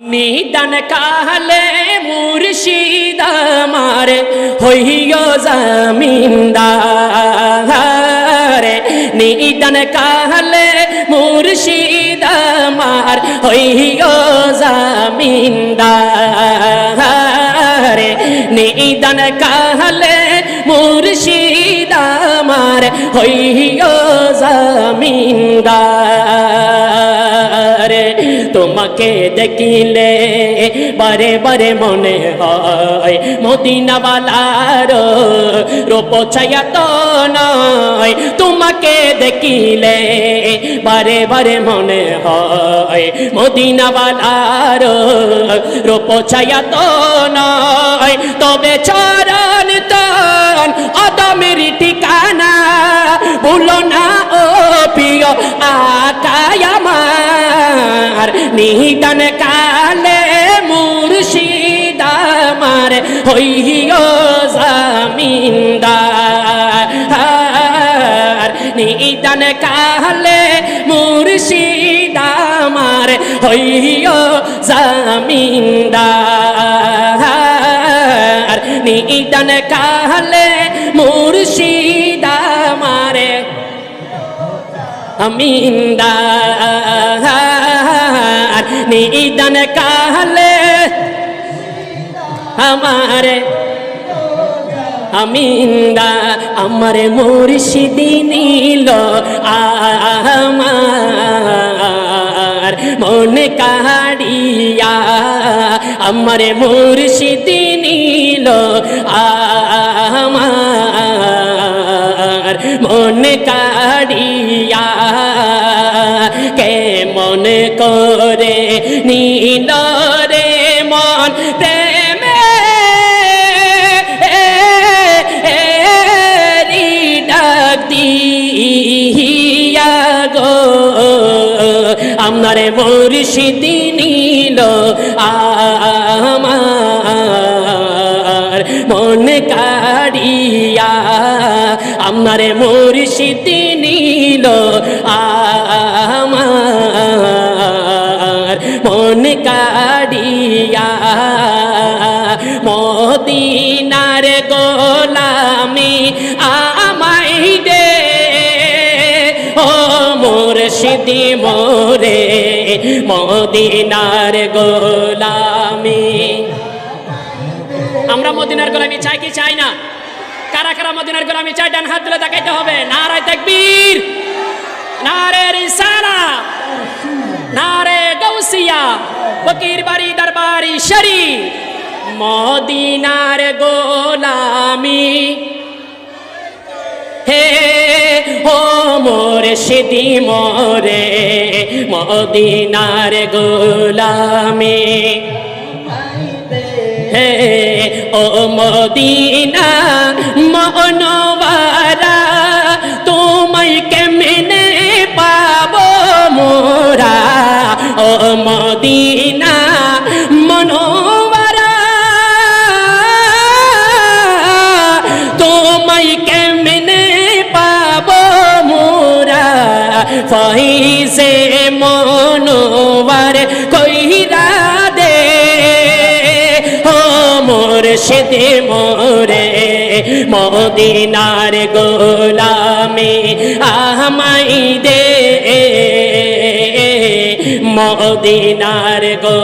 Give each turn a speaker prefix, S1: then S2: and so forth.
S1: নিদান কাহলে মুর্শিদ আমার হইয় জামিনদার। নিদান কাহলে মুর্শিদ আমার হইয় জামিনদার। নিদান কাহলে মুর্শিদ আমার হইয় জামিনদার। তোমাকে দেখিলে বারে বারে মনে হয়, মদিনাওয়ালার রূপ ছায়া তো নয়। তোমাকে দেখিলে বারে বারে মনে হয়, মদিনাওয়ালার রূপ ছায়া তো নয়। তবে চরণ তন অদমের ঠিকানা আমার নিদান কালে মুর্শিদ আমার হইয় জামিনদার। নিদান কালে মুর্শিদ আমার হইয় জামিনদার। নিদান কালে মুর্শিদ আমারে আমিনদার। নিদান কালে আমারে আমিন্দা আমারে মুর্শিদি নীল আমার। মন কাহাড়িয়া আমারে মুর্শিদি নীল আমার মন কাড়িয়া কে মন করে নীল রে মন প্রেমে? ডাক দিয়া গো। আপনার মুর্শিদি নীল আমার। মন কাড়িয়া আপনার মুর্শিদি নীল, আমার মন কাড়িয়া মদিনার গোলামি আমাই দে। ও মুর্শিদি মোরে, মদিনার গোলামি। আমরা মদিনার গোলামি চাই কি চাই না? কারা কারা মদিনার গোলামি চাই ডান হাত তুলে দেখাইতে হবে। নারায় তাকবীর। নারে রিসালা। নারে গৌসিয়া ফকির বাড়ি, দরবারি শরী মদিনার গোলামি। হে ও মোরে সিদি মোরে, মদিনার গোলামি। হে ও মদিনা ফাইসে মনোবার কইরা দে। ও মোর সেদে মোরে মদিনার গোলামে আহমাই দে মদিনার গো